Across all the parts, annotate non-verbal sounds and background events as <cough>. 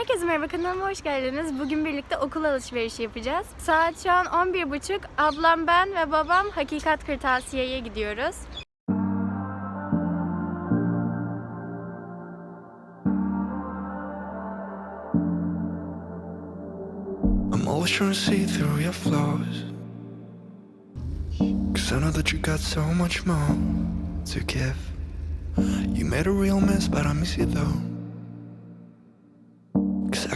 Herkese merhaba kanalıma hoş geldiniz. Bugün birlikte okul alışverişi yapacağız. Saat şu an 11.30. Ablam, ben ve babam Hakikat Kırtasiye'ye gidiyoruz. I'm always trying to see through your flaws. Cause I know that you got so much more to give. You made a real mess, but I miss you though.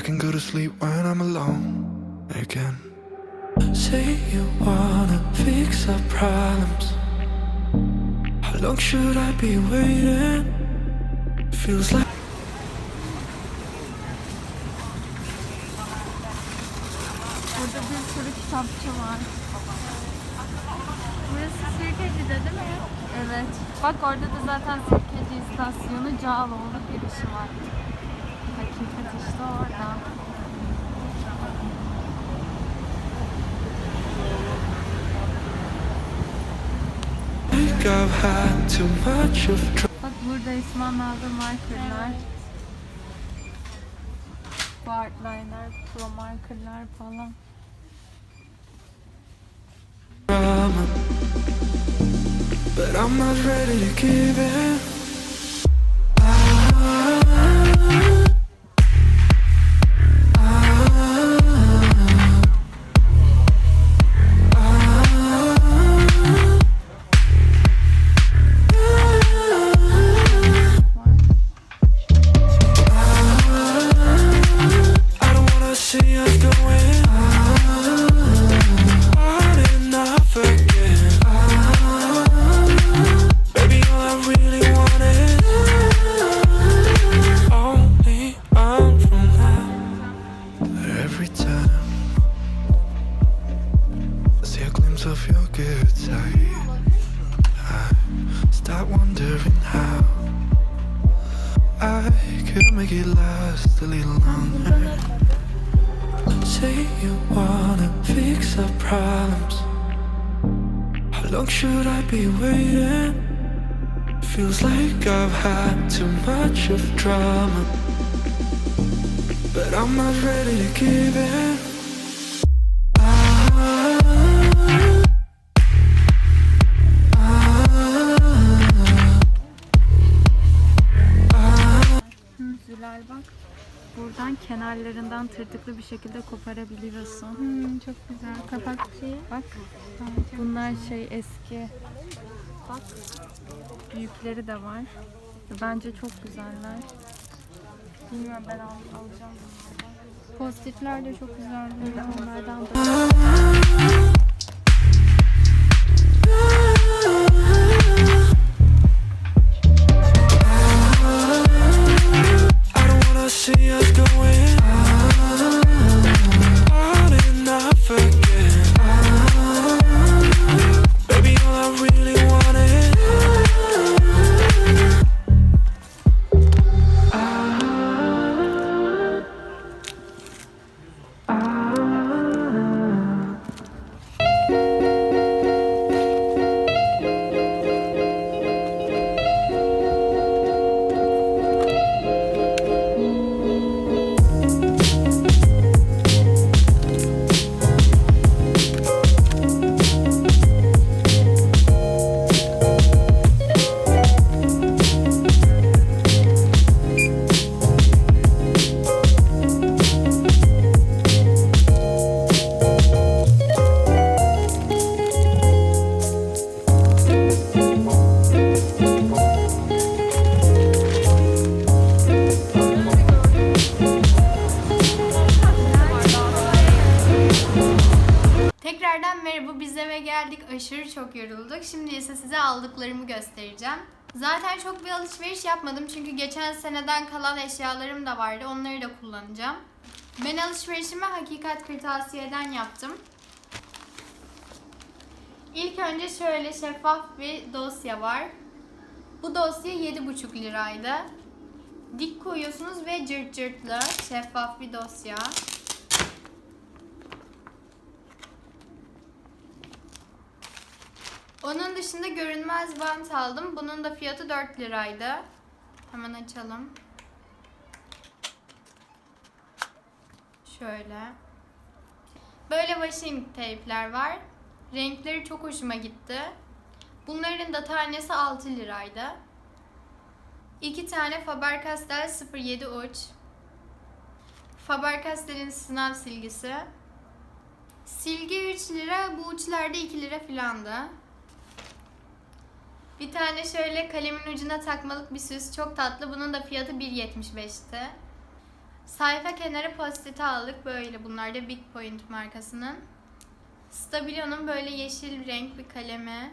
Can go to sleep when I'm alone again. Say you wanna fix our problems. How long should I be waiting? Feels like. Burada bir sürü kitapçı var. Burası Sirkeci'de değil mi? Evet. Bak orada da zaten Sirkeci istasyonu Cağaloğlu girişi var. Hakikat işte orada. Bak burada İsmail Nazım markerlar. Bu artliner, pro markerlar falan. But I'm not ready to give in. Say you wanna fix our problems. How long should I be waiting? Feels like I've had too much of drama. But I'm not ready to give in. Buradan kenarlarından tırtıklı bir şekilde koparabiliyorsun. Hmm, çok güzel. Kapak şeyi. Bak. Bunlar şey eski. Bak. Büyükleri de var. Bence çok güzeller. Bilmiyorum ben al, alacağım. Postitler de çok güzel. Onlardan da. Aşırı çok yorulduk. Şimdi ise size aldıklarımı göstereceğim. Zaten çok bir alışveriş yapmadım çünkü geçen seneden kalan eşyalarım da vardı onları da kullanacağım. Ben alışverişimi Hakikat Kırtasiye'den yaptım. İlk önce şöyle şeffaf bir dosya var. Bu dosya 7,5 liraydı. Dik koyuyorsunuz ve cırt cırtlı şeffaf bir dosya. Onun dışında görünmez bant aldım. Bunun da fiyatı 4 liraydı. Hemen açalım. Şöyle. Böyle washing tape'ler var. Renkleri çok hoşuma gitti. Bunların da tanesi 6 liraydı. İki tane Faber-Castell 07 uç. Faber-Castell'in sınav silgisi. Silgi 3 lira, bu uçlarda 2 lira filandı. Bir tane şöyle kalemin ucuna takmalık bir süs. Çok tatlı. Bunun da fiyatı 1.75'ti. Sayfa kenarı post aldık. Böyle bunlar da Big Point markasının. Stabilo'nun böyle yeşil renk bir kalemi.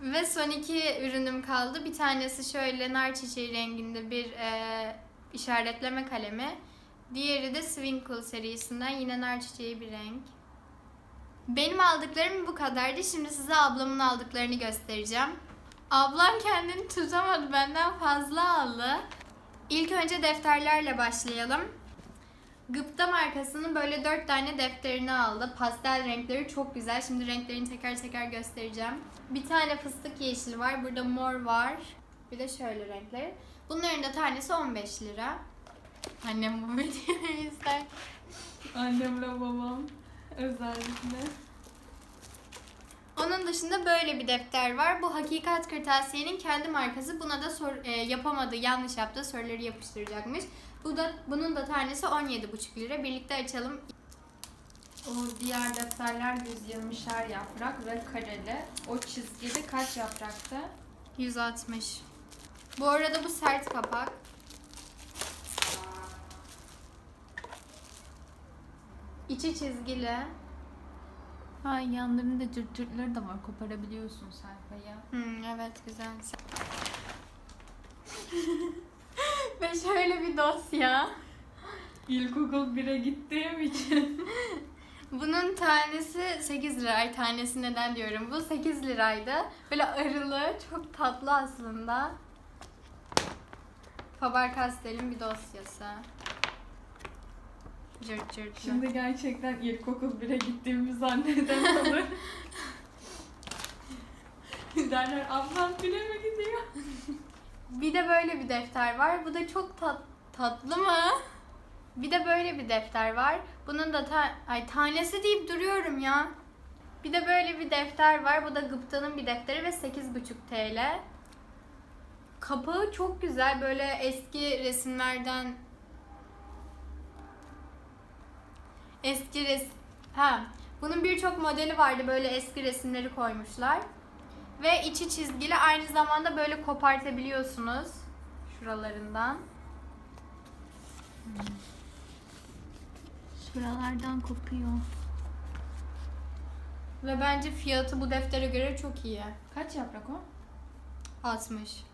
Ve son iki ürünüm kaldı. Bir tanesi şöyle nar çiçeği renginde bir e, işaretleme kalemi. Diğeri de Swinkle serisinden yine nar çiçeği bir renk. Benim aldıklarım bu kadardı. Şimdi size ablamın aldıklarını göstereceğim. Ablam kendini tutamadı. Benden fazla aldı. İlk önce defterlerle başlayalım. Gıpta markasının böyle dört tane defterini aldı. Pastel renkleri çok güzel. Şimdi renklerini teker teker göstereceğim. Bir tane fıstık yeşili var. Burada mor var. Bir de şöyle renkleri. Bunların da tanesi 15 lira. Annem bu videoyu <laughs> ister. Annemle babam özellikle. Onun dışında böyle bir defter var. Bu Hakikat Kırtasiye'nin kendi markası. Buna da sor, e, yapamadığı, yanlış yaptığı soruları yapıştıracakmış. Bu da bunun da tanesi 17,5 lira. Birlikte açalım. O diğer defterler 120'şer yaprak ve kareli. O çizgili kaç yapraktı? 160. Bu arada bu sert kapak. İçi çizgili. Ha yanlarında cırt cırtları da var. Koparabiliyorsun sayfayı. Hmm, evet güzel. <laughs> Ve şöyle bir dosya. İlkokul 1'e gittiğim için. <laughs> Bunun tanesi 8 lira. Ay tanesi neden diyorum. Bu 8 liraydı. Böyle arılı, çok tatlı aslında. Faber-Castell'in bir dosyası. Cırt cırt. Şimdi gerçekten ilkokul 1'e gittiğimi zanneden olur. <laughs> Derler ablam 1'e mi gidiyor? Bir de böyle bir defter var. Bu da çok tat tatlı mı? Bir de böyle bir defter var. Bunun da ta- ay tanesi deyip duruyorum ya. Bir de böyle bir defter var. Bu da Gıpta'nın bir defteri ve 8,5 TL. Kapağı çok güzel. Böyle eski resimlerden eski res ha bunun birçok modeli vardı. Böyle eski resimleri koymuşlar. Ve içi çizgili aynı zamanda böyle kopartabiliyorsunuz şuralarından. Şuralardan kopuyor. Ve bence fiyatı bu deftere göre çok iyi. Kaç yaprak o? 60.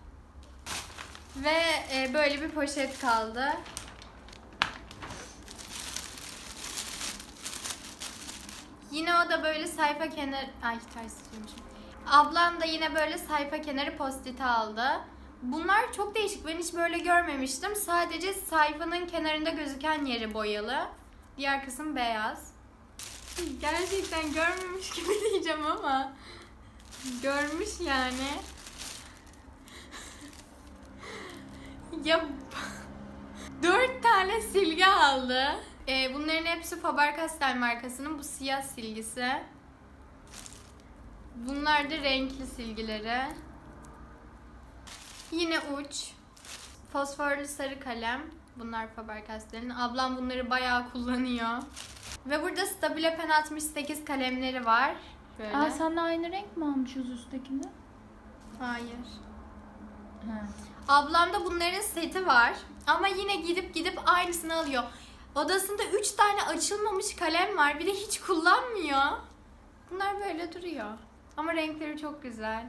Ve e, böyle bir poşet kaldı. Yine o da böyle sayfa kenarı... Ay ters. Ablam da yine böyle sayfa kenarı postiti aldı. Bunlar çok değişik. Ben hiç böyle görmemiştim. Sadece sayfanın kenarında gözüken yeri boyalı. Diğer kısım beyaz. Gerçekten görmemiş <laughs> gibi diyeceğim ama görmüş yani. <laughs> Ya <laughs> dört tane silgi aldı. Ee, bunların hepsi Faber-Castell markasının bu siyah silgisi. Bunlar da renkli silgileri. Yine uç. Fosforlu sarı kalem. Bunlar Faber-Castell'in. Ablam bunları bayağı kullanıyor. Ve burada Stabilo Pen 68 kalemleri var. Şöyle. Aa senle aynı renk mi almışız üsttekinde? Hayır. Ha. Ablamda bunların seti var. Ama yine gidip gidip aynısını alıyor. Odasında 3 tane açılmamış kalem var. Bir de hiç kullanmıyor. Bunlar böyle duruyor. Ama renkleri çok güzel.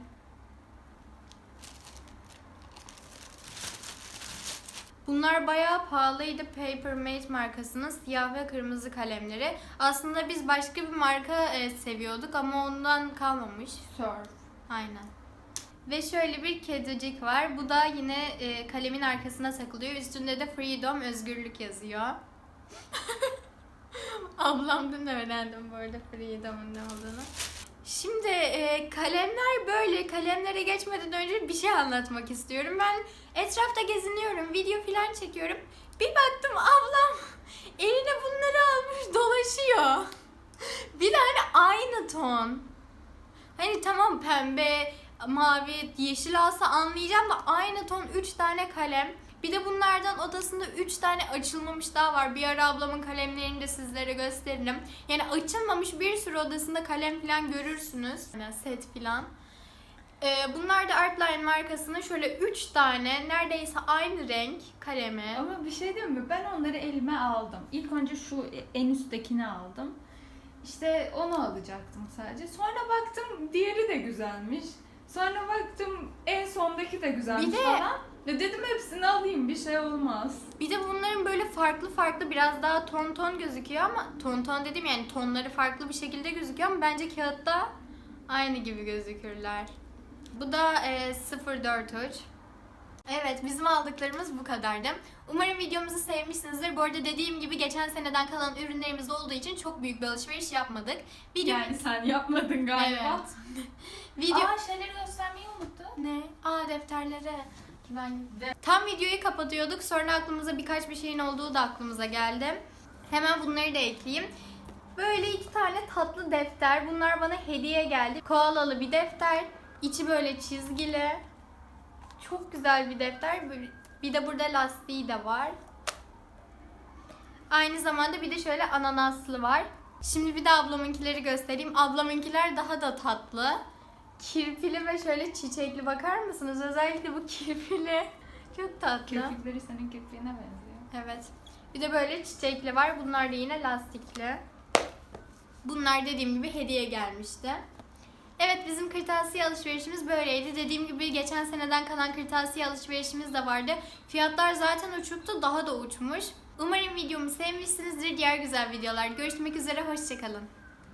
Bunlar bayağı pahalıydı. Papermate markasının siyah ve kırmızı kalemleri. Aslında biz başka bir marka e, seviyorduk ama ondan kalmamış. Surf. Aynen. Ve şöyle bir kedicik var. Bu da yine e, kalemin arkasına takılıyor. Üstünde de freedom, özgürlük yazıyor. <laughs> Ablamdan öğrendim bu arada Freedom'un ne olduğunu. Şimdi e, kalemler böyle. Kalemlere geçmeden önce bir şey anlatmak istiyorum. Ben etrafta geziniyorum, video falan çekiyorum. Bir baktım ablam <laughs> eline bunları almış dolaşıyor. <laughs> bir tane aynı ton. Hani tamam pembe, mavi, yeşil alsa anlayacağım da aynı ton 3 tane kalem. Bir de bunlardan odasında 3 tane açılmamış daha var. Bir ara ablamın kalemlerini de sizlere gösteririm. Yani açılmamış bir sürü odasında kalem falan görürsünüz. Yani set falan. Ee, bunlar da Artline markasının şöyle 3 tane neredeyse aynı renk kalemi. Ama bir şey diyeyim mi? Ben onları elime aldım. İlk önce şu en üsttekini aldım. İşte onu alacaktım sadece. Sonra baktım diğeri de güzelmiş. Sonra baktım en sondaki de güzelmiş Bir de- falan. Ya dedim hepsini alayım bir şey olmaz. Bir de bunların böyle farklı farklı biraz daha ton ton gözüküyor ama ton ton dedim yani tonları farklı bir şekilde gözüküyor ama bence kağıtta aynı gibi gözükürler. Bu da e, 043. Evet bizim aldıklarımız bu kadardı. Umarım videomuzu sevmişsinizdir. Bu arada dediğim gibi geçen seneden kalan ürünlerimiz olduğu için çok büyük bir alışveriş yapmadık. Video... Yani sen yapmadın galiba. Evet. <laughs> Video... Aa şeyleri göstermeyi unuttun. Ne? Aa defterlere. Ben tam videoyu kapatıyorduk. Sonra aklımıza birkaç bir şeyin olduğu da aklımıza geldi. Hemen bunları da ekleyeyim. Böyle iki tane tatlı defter. Bunlar bana hediye geldi. Koalalı bir defter. İçi böyle çizgili. Çok güzel bir defter. Bir de burada lastiği de var. Aynı zamanda bir de şöyle ananaslı var. Şimdi bir de ablamınkileri göstereyim. Ablamınkiler daha da tatlı. Kirpili ve şöyle çiçekli bakar mısınız? Özellikle bu <laughs> kirpili. Çok tatlı. Kirpikleri senin kirpiğine benziyor. Evet. Bir de böyle çiçekli var. Bunlar da yine lastikli. Bunlar dediğim gibi hediye gelmişti. Evet bizim kırtasiye alışverişimiz böyleydi. Dediğim gibi geçen seneden kalan kırtasiye alışverişimiz de vardı. Fiyatlar zaten uçuktu daha da uçmuş. Umarım videomu sevmişsinizdir. Diğer güzel videolar görüşmek üzere. Hoşçakalın.